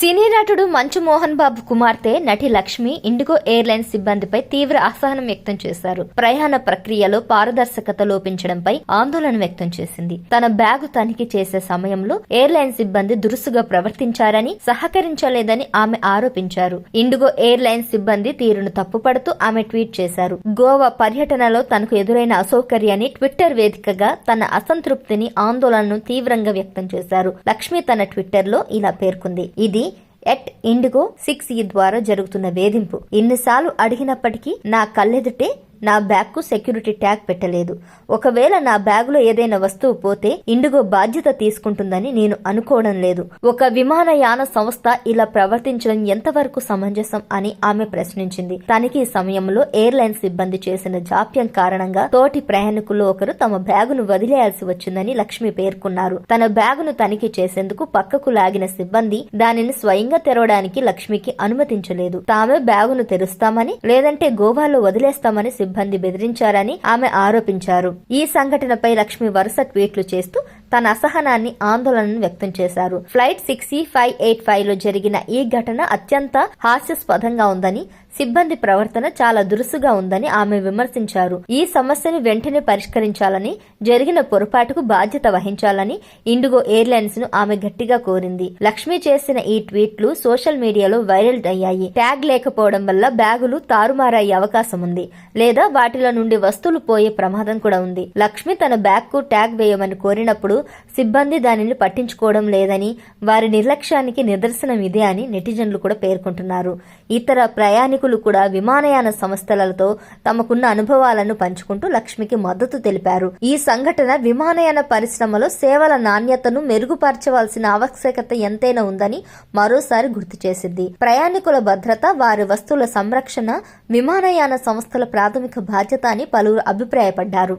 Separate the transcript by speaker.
Speaker 1: సినీ నటుడు మంచు మోహన్ బాబు కుమార్తె నటి లక్ష్మి ఇండిగో ఎయిర్లైన్స్ సిబ్బందిపై తీవ్ర అసహనం వ్యక్తం చేశారు. ప్రయాణ ప్రక్రియలో పారదర్శకత లోపించడంపై ఆందోళన వ్యక్తం చేసింది. తన బ్యాగు తనిఖీ చేసే సమయంలో ఎయిర్లైన్ సిబ్బంది దురుసుగా ప్రవర్తించారని సహకరించలేదని ఆమె ఆరోపించారు. ఇండిగో ఎయిర్లైన్స్ సిబ్బంది తీరును తప్పుపడుతూ ఆమె ట్వీట్ చేశారు. గోవా పర్యటనలో తనకు ఎదురైన అసౌకర్యాన్ని ట్విట్టర్ వేదికగా తన అసంతృప్తిని ఆందోళనను తీవ్రంగా వ్యక్తం చేశారు. లక్ష్మి తన ట్విట్టర్లో ఇలా పేర్కొంది. ఇది ఎట్ ఇండిగో సిక్స్ ఈ ద్వారా జరుగుతున్న వేధింపు. ఇన్నిసార్లు అడిగినప్పటికీ నా కళ్ళెదుటే నా బ్యాగ్కు సెక్యూరిటీ ట్యాగ్ పెట్టలేదు. ఒకవేళ నా బ్యాగులో ఏదైనా వస్తువు పోతే ఇండిగో బాధ్యత తీసుకుంటుందని నేను అనుకోవడం లేదు. ఒక విమానయాన సంస్థ ఇలా ప్రవర్తించడం ఎంతవరకు సమంజసం అని ఆమె ప్రశ్నించింది. తనిఖీ సమయంలో ఎయిర్లైన్ సిబ్బంది చేసిన జాప్యం కారణంగా తోటి ప్రయాణికులు ఒకరు తమ బ్యాగును వదిలేయాల్సి వచ్చిందని లక్ష్మి పేర్కొన్నారు. తన బ్యాగును తనిఖీ చేసేందుకు పక్కకు లాగిన సిబ్బంది దానిని స్వయంగా తెరవడానికి లక్ష్మికి అనుమతించలేదు. తామే బ్యాగును తెరుస్తామని లేదంటే గోవాలో వదిలేస్తామని సిబ్బంది బెదిరించారని ఆమె ఆరోపించారు. ఈ సంఘటనపై లక్ష్మి వరుస ట్వీట్లు చేస్తూ తన అసహనాన్ని ఆందోళనను వ్యక్తం చేశారు. ఫ్లైట్ సిక్స్టీ ఫైవ్ ఎయిట్ ఫైవ్లో జరిగిన ఈ ఘటన అత్యంత హాస్యాస్పదంగా ఉందని సిబ్బంది ప్రవర్తన చాలా దురుసుగా ఉందని ఆమె విమర్శించారు. ఈ సమస్యను వెంటనే పరిష్కరించాలని జరిగిన పొరపాటుకు బాధ్యత వహించాలని ఇండిగో ఎయిర్లైన్స్ను ఆమె గట్టిగా కోరింది. లక్ష్మి చేసిన ఈ ట్వీట్లు సోషల్ మీడియాలో వైరల్ అయ్యాయి. ట్యాగ్ లేకపోవడం వల్ల బ్యాగులు తారుమారయ్యే అవకాశం ఉంది. లేదా వాటిలో నుండి వస్తువులు పోయే ప్రమాదం కూడా ఉంది. లక్ష్మి తన బ్యాగ్కు ట్యాగ్ వేయమని కోరినప్పుడు సిబ్బంది దానిని పట్టించుకోవడం లేదని వారి నిర్లక్ష్యానికి నిదర్శనం ఇదే అని నెటిజన్లు కూడా పేర్కొంటున్నారు. ఇతర ప్రయాణికులు కూడా విమానయాన సంస్థలతో తమకున్న అనుభవాలను పంచుకుంటూ లక్ష్మికి మద్దతు తెలిపారు. ఈ సంఘటన విమానయాన పరిశ్రమలో సేవల నాణ్యతను మెరుగుపరచవలసిన ఆవశ్యకత ఎంతైనా ఉందని మరోసారి గుర్తు చేసింది. ప్రయాణికుల భద్రత వారి వస్తువుల సంరక్షణ విమానయాన సంస్థల ప్రాథమిక బాధ్యత అని పలువురు అభిప్రాయపడ్డారు.